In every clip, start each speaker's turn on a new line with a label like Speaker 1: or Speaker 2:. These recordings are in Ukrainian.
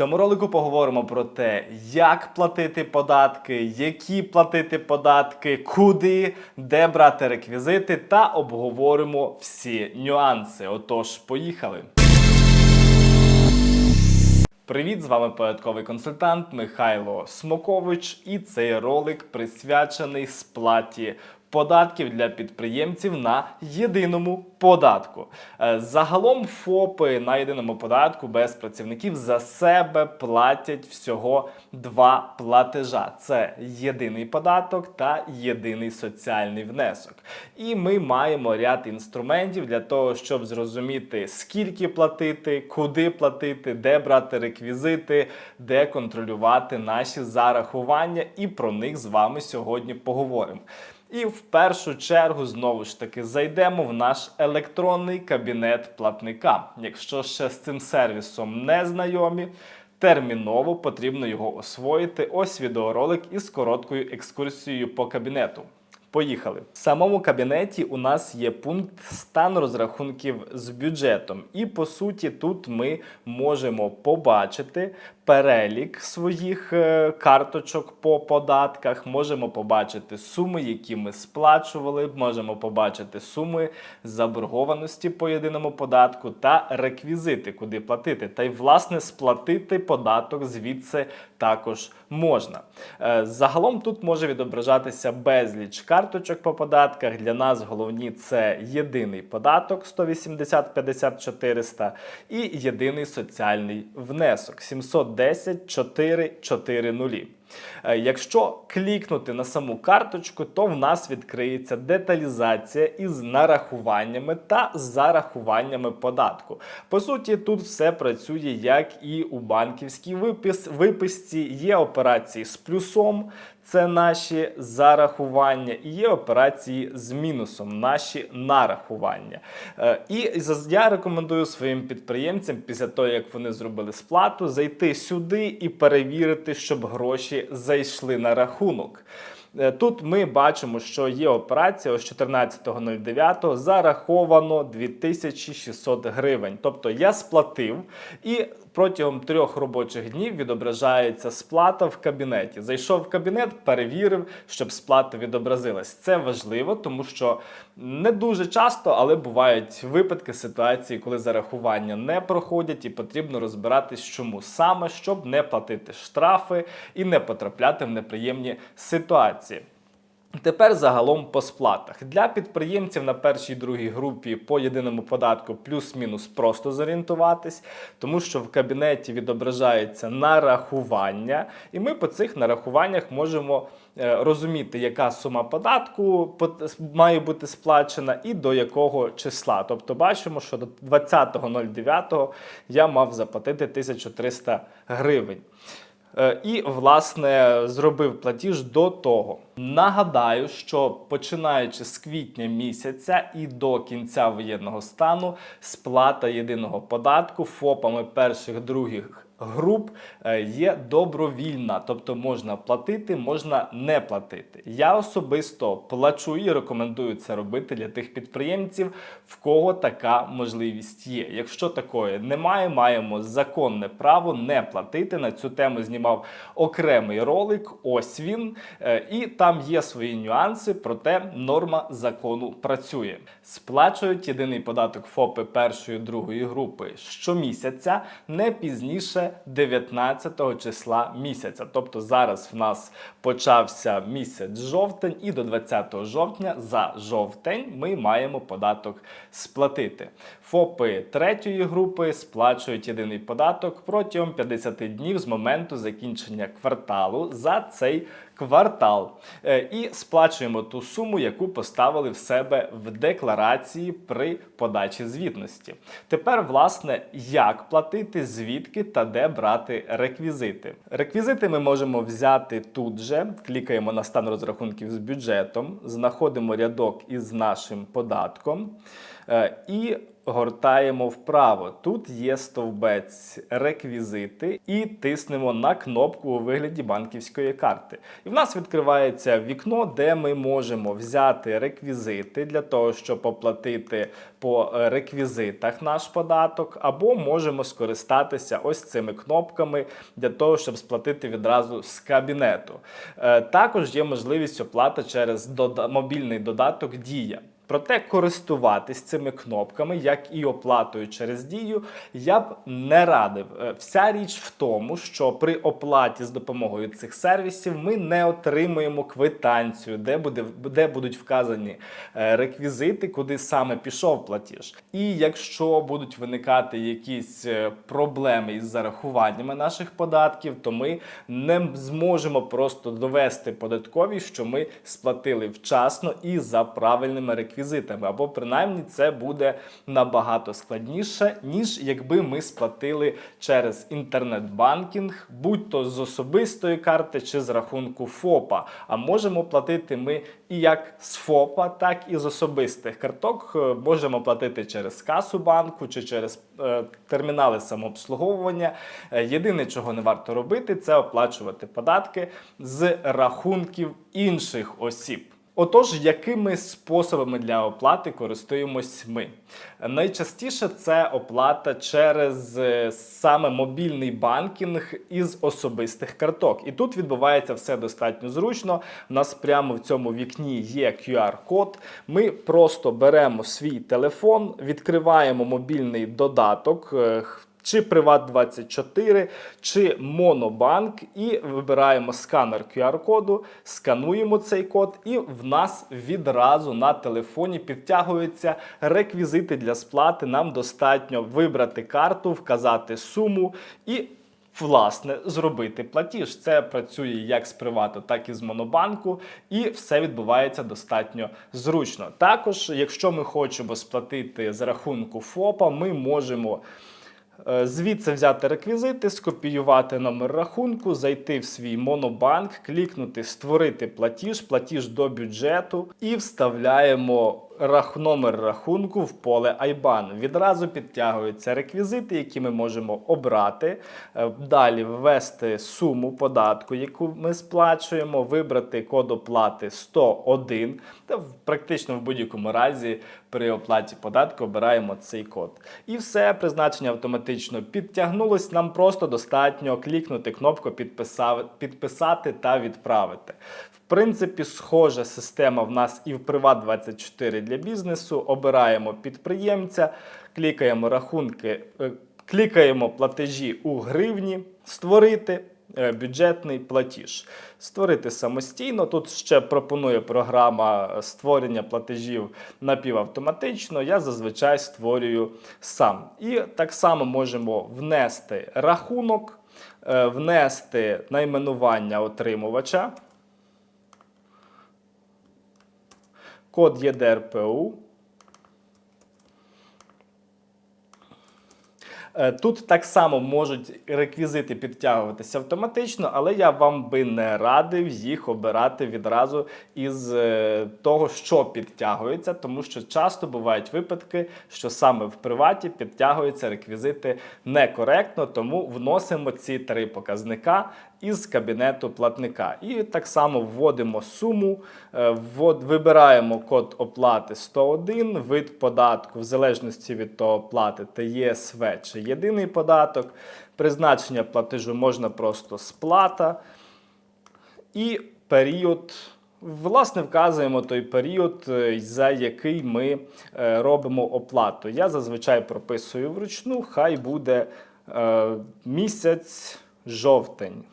Speaker 1: цьому ролику поговоримо про те, як платити податки, які платити податки, куди, де брати реквізити, та обговоримо всі нюанси. Отож, поїхали. Привіт, з вами податковий консультант Михайло Смокович, і цей ролик присвячений сплаті податків для підприємців на єдиному податку. Е, Загалом ФОПи на єдиному податку без працівників за себе платять всього два платежа: це єдиний податок та єдиний соціальний внесок. І ми маємо ряд інструментів для того, щоб зрозуміти, скільки платити, куди платити, де брати реквізити, де контролювати наші зарахування, і про них з вами сьогодні поговоримо. І в першу чергу знову ж таки зайдемо в наш електронний кабінет платника. Якщо ще з цим сервісом не знайомі, терміново потрібно його освоїти. Ось відеоролик із короткою екскурсією по кабінету. Поїхали. В самому кабінеті у нас є пункт стан розрахунків з бюджетом. І по суті, тут ми можемо побачити перелік своїх е, карточок по податках, можемо побачити суми, які ми сплачували, можемо побачити суми заборгованості по єдиному податку та реквізити, куди платити. Та й власне сплатити податок звідси також можна. Е, Загалом тут може відображатися безліч карточок по податках. Для нас головні це єдиний податок 180 50 400 і єдиний соціальний внесок 710 10 4 4 0. Якщо клікнути на саму карточку, то в нас відкриється деталізація із нарахуваннями та зарахуваннями податку. По суті, тут все працює як і у банківській випис, виписці. Є операції з плюсом, це наші зарахування, і є операції з мінусом, наші нарахування. Е, І я рекомендую своїм підприємцям, після того як вони зробили сплату, зайти сюди і перевірити, щоб гроші зайшли на рахунок. Е, Тут ми бачимо, що є операція ось 14.09 зараховано 2600 гривень. Тобто я сплатив і протягом трьох робочих днів відображається сплата в кабінеті. Зайшов в кабінет, перевірив, щоб сплата відобразилась. Це важливо, тому що не дуже часто, але бувають випадки ситуації, коли зарахування не проходять, і потрібно розбиратись, чому саме, щоб не платити штрафи і не потрапляти в неприємні ситуації. Тепер загалом по сплатах для підприємців на першій другій групі по єдиному податку плюс-мінус просто зорієнтуватись, тому що в кабінеті відображається нарахування, і ми по цих нарахуваннях можемо е, розуміти, яка сума податку має бути сплачена і до якого числа. Тобто бачимо, що до 20.09 я мав заплатити 1300 гривень. Е, І, власне, зробив платіж до того. Нагадаю, що починаючи з квітня місяця і до кінця воєнного стану сплата єдиного податку ФОПами перших других груп е, є добровільна, тобто можна платити, можна не платити. Я особисто плачу і рекомендую це робити для тих підприємців, в кого така можливість є. Якщо такої немає, маємо законне право не платити. На цю тему знімав окремий ролик. Ось він, Е, і там є свої нюанси, проте норма закону працює. Сплачують єдиний податок ФОПи першої другої групи щомісяця, не пізніше 19 числа місяця. Тобто зараз в нас почався місяць жовтень, і до 20 жовтня за жовтень ми маємо податок сплатити. ФОПи третьої групи сплачують єдиний податок протягом 50 днів з моменту закінчення кварталу за цей квартал. Е, І сплачуємо ту суму, яку поставили в себе в декларації при подачі звітності. Тепер, власне, як платити, звідки та де брати реквізити. Реквізити ми можемо взяти тут же, клікаємо на стан розрахунків з бюджетом, знаходимо рядок із нашим податком. е, І гортаємо вправо. Тут є стовбець реквізити, і тиснемо на кнопку у вигляді банківської карти. І в нас відкривається вікно, де ми можемо взяти реквізити для того, щоб оплатити по реквізитах наш податок, або можемо скористатися ось цими кнопками для того, щоб сплатити відразу з кабінету. Е, Також є можливість оплати через мобільний додаток Дія. Проте користуватись цими кнопками, як і оплатою через дію, я б не радив. Е, Вся річ в тому, що при оплаті з допомогою цих сервісів ми не отримуємо квитанцію, де буде де будуть вказані е, реквізити, куди саме пішов платіж. І якщо будуть виникати якісь е, проблеми із зарахуваннями наших податків, то ми не зможемо просто довести податкові, що ми сплатили вчасно і за правильними реквізитами. Або принаймні це буде набагато складніше, ніж якби ми сплатили через інтернет-банкінг, будь то з особистої карти чи з рахунку ФОПа. А можемо платити ми і як з ФОПа, так і з особистих карток. Е, Можемо платити через касу банку чи через е, термінали самообслуговування. Е, Єдине, чого не варто робити, це оплачувати податки з рахунків інших осіб. Отож, якими способами для оплати користуємось ми? Найчастіше це оплата через е, саме мобільний банкінг із особистих карток. І тут відбувається все достатньо зручно. У нас прямо в цьому вікні є QR-код. Ми просто беремо свій телефон, відкриваємо мобільний додаток. Чи Приват24, чи Монобанк, і вибираємо сканер QR-коду, скануємо цей код, і в нас відразу на телефоні підтягуються реквізити для сплати. Нам достатньо вибрати карту, вказати суму і. Власне, зробити платіж. Це працює як з привату, так і з монобанку, і все відбувається достатньо зручно. Також, якщо ми хочемо сплатити з рахунку ФОПа, ми можемо Звідси взяти реквізити, скопіювати номер рахунку, зайти в свій монобанк, клікнути Створити платіж, платіж до бюджету і вставляємо рах... номер рахунку в поле IBAN. Відразу підтягуються реквізити, які ми можемо обрати. Е, Далі ввести суму податку, яку ми сплачуємо, вибрати код оплати 101. Та практично в будь-якому разі при оплаті податку обираємо цей код. І все, призначення автоматично підтягнулось. Нам просто достатньо клікнути кнопку «Підписав- підписати та відправити. Принципі, схожа система в нас і в Приват24 для бізнесу. Обираємо підприємця, клікаємо рахунки, е, клікаємо платежі у гривні, створити. е, Бюджетний платіж створити самостійно. Тут ще пропонує програма створення платежів напівавтоматично. Я зазвичай створюю сам. І так само можемо внести рахунок, е, внести найменування отримувача. Код ЄДРПУ. Е, Тут так само можуть реквізити підтягуватися автоматично, але я вам би не радив їх обирати відразу із е, того, що підтягується, тому що часто бувають випадки, що саме в приваті підтягуються реквізити некоректно, тому вносимо ці три показника із кабінету платника. І так само вводимо суму, е, вибираємо код оплати 101, вид податку в залежності від того оплати та ЄСВ чи єдиний податок. Призначення платежу можна просто сплата. І період. Власне, вказуємо той період, е, за який ми е, робимо оплату. Я зазвичай прописую вручну, хай буде місяць жовтень.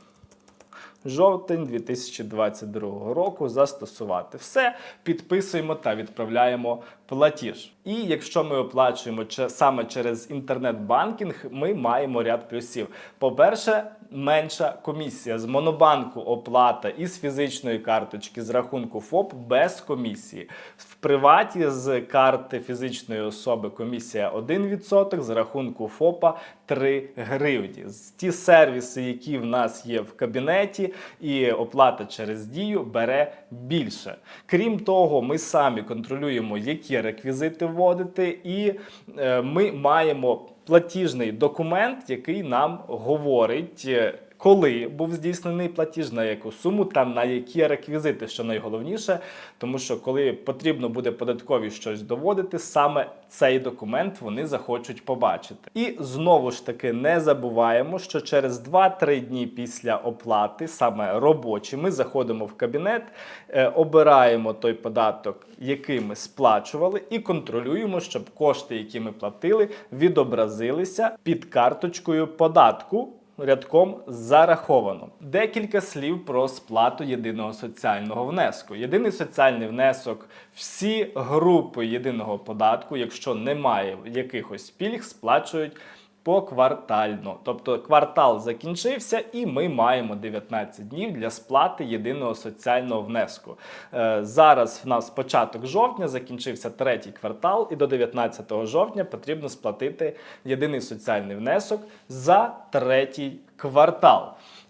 Speaker 1: Жовтень 2022 року застосувати все, підписуємо та відправляємо платіж. І якщо ми оплачуємо саме через інтернет-банкінг, ми маємо ряд плюсів. По-перше, менша комісія з монобанку оплата із фізичної карточки з рахунку ФОП без комісії. В приваті з карти фізичної особи комісія 1%, з рахунку ФОПа 3 гривні. Ті сервіси, які в нас є в кабінеті, і оплата через дію бере більше. Крім того, ми самі контролюємо, які реквізити вводити, і е, ми маємо платіжний документ, який нам говорить. Коли був здійснений платіж, на яку суму та на які реквізити, що найголовніше, тому що коли потрібно буде податкові щось доводити, саме цей документ вони захочуть побачити. І знову ж таки не забуваємо, що через 2-3 дні після оплати, саме робочі, ми заходимо в кабінет, е, обираємо той податок, який ми сплачували, і контролюємо, щоб кошти, які ми платили, відобразилися під карточкою податку. Рядком зараховано. Декілька слів про сплату єдиного соціального внеску. Єдиний соціальний внесок, всі групи єдиного податку, якщо немає якихось пільг, сплачують поквартально. Тобто квартал закінчився, і ми маємо 19 днів для сплати єдиного соціального внеску. Е, зараз в нас початок жовтня, закінчився третій квартал, і до 19 жовтня потрібно сплатити єдиний соціальний внесок за третій.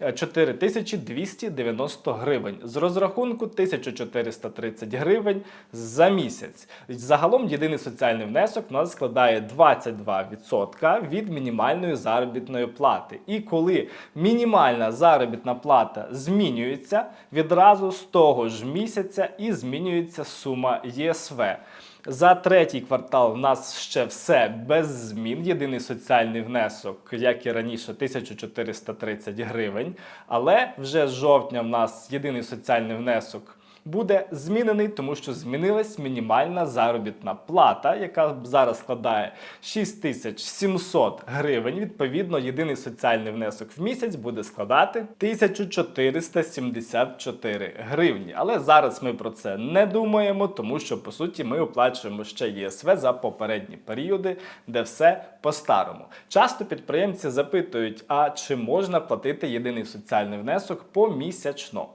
Speaker 1: Е, 4290 гривень. З розрахунку 1430 гривень за місяць. Загалом єдиний соціальний внесок у нас складає 22% від мінімальної заробітної плати. І коли мінімальна заробітна плата змінюється, відразу з того ж місяця і змінюється сума ЄСВ. За третій квартал в нас ще все без змін. Єдиний соціальний внесок, як і раніше, 1430 гривень. Але вже з жовтня в нас єдиний соціальний внесок буде змінений, тому що змінилась мінімальна заробітна плата, яка зараз складає 6700 гривень. Відповідно, єдиний соціальний внесок в місяць буде складати 1474 гривні. Але зараз ми про це не думаємо, тому що по суті ми оплачуємо ще ЄСВ за попередні періоди, де все по-старому. Часто підприємці запитують: а чи можна платити єдиний соціальний внесок помісячно?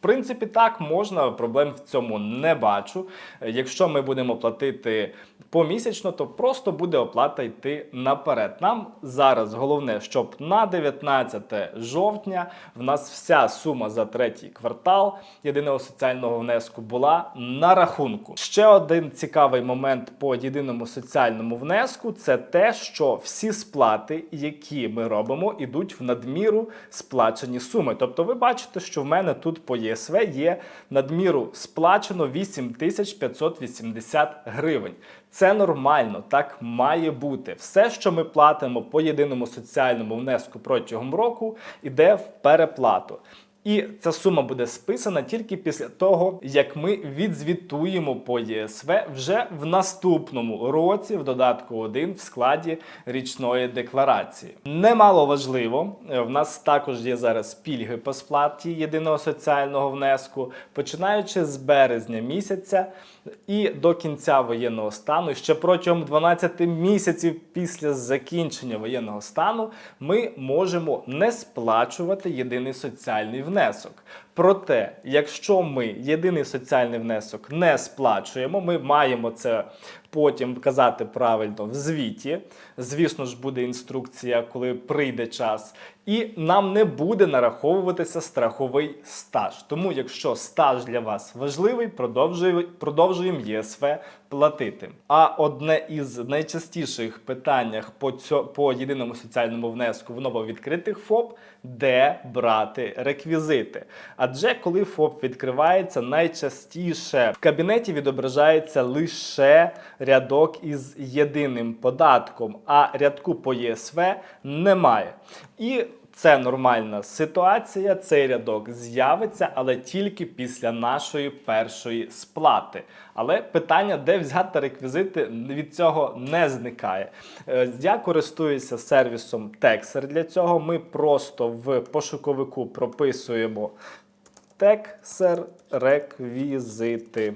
Speaker 1: Принципі, так можна, проблем в цьому не бачу. Е, Якщо ми будемо платити помісячно, то просто буде оплата йти наперед. Нам зараз головне, щоб на 19 жовтня в нас вся сума за третій квартал єдиного соціального внеску була на рахунку. Ще один цікавий момент по єдиному соціальному внеску це те, що всі сплати, які ми робимо, ідуть в надміру сплачені суми. Тобто, ви бачите, що в мене тут по ЄСВ є надміру сплачено 8580 гривень. Це нормально, так має бути. Все, що ми платимо по єдиному соціальному внеску протягом року, іде в переплату. І ця сума буде списана тільки після того, як ми відзвітуємо по ЄСВ вже в наступному році, в додатку 1 в складі річної декларації. Немало важливо, е, в нас також є зараз пільги по сплаті єдиного соціального внеску, починаючи з березня місяця і до кінця воєнного стану, ще протягом 12 місяців після закінчення воєнного стану, ми можемо не сплачувати єдиний соціальний внесок внесок. Проте, якщо ми єдиний соціальний внесок не сплачуємо, ми маємо це потім вказати правильно в звіті. Звісно ж, буде інструкція, коли прийде час. І нам не буде нараховуватися страховий стаж. Тому, якщо стаж для вас важливий, продовжуємо, ЄСВ платити. А одне із найчастіших питаннях по, цьо, по єдиному соціальному внеску в нововідкритих ФОП, де брати реквізити. Адже коли ФОП відкривається, найчастіше в кабінеті відображається лише рядок із єдиним податком, а рядку по ЄСВ немає. І це нормальна ситуація. Цей рядок з'явиться, але тільки після нашої першої сплати. Але питання, де взяти реквізити, від цього не зникає. Е, Я користуюся сервісом Texer для цього. Ми просто в пошуковику прописуємо Texer реквізити.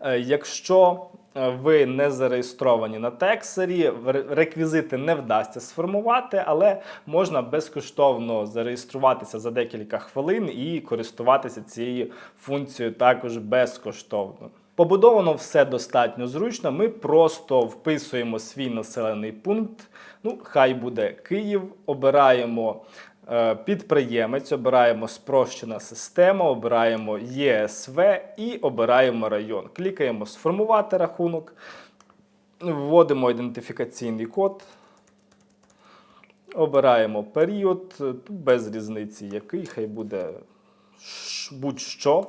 Speaker 1: Е, Якщо ви не зареєстровані на тексері, ре- реквізити не вдасться сформувати, але можна безкоштовно зареєструватися за декілька хвилин і користуватися цією функцією також безкоштовно. Побудовано все достатньо зручно. Ми просто вписуємо свій населений пункт. Ну, хай буде Київ, обираємо Е, Підприємець обираємо спрощена система, обираємо ЄСВ і обираємо район. Клікаємо Сформувати рахунок, вводимо ідентифікаційний код, обираємо період, без різниці який, хай буде будь-що.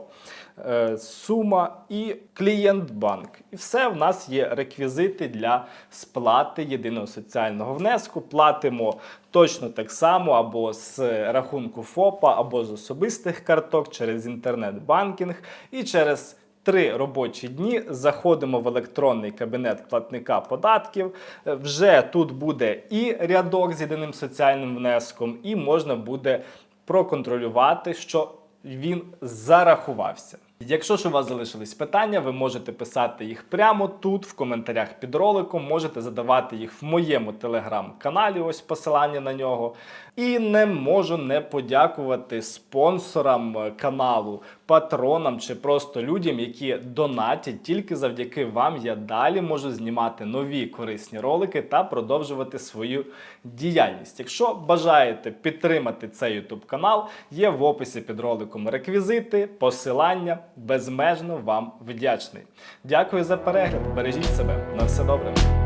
Speaker 1: Е, Сума і клієнт банк. І все в нас є реквізити для сплати єдиного соціального внеску. Платимо точно так само або з рахунку ФОПа, або з особистих карток через інтернет-банкінг і через. Три робочі дні заходимо в електронний кабінет платника податків. Е, Вже тут буде і рядок з єдиним соціальним внеском, і можна буде проконтролювати, що він зарахувався. Якщо ж у вас залишились питання, ви можете писати їх прямо тут, в коментарях під роликом, можете задавати їх в моєму телеграм-каналі, ось посилання на нього. І не можу не подякувати спонсорам каналу, патронам чи просто людям, які донатять. Тільки завдяки вам я далі можу знімати нові корисні ролики та продовжувати свою діяльність. Якщо бажаєте підтримати цей YouTube канал, є в описі під роликом реквізити, посилання. Безмежно вам вдячний. Дякую за перегляд. Бережіть себе. На все добре.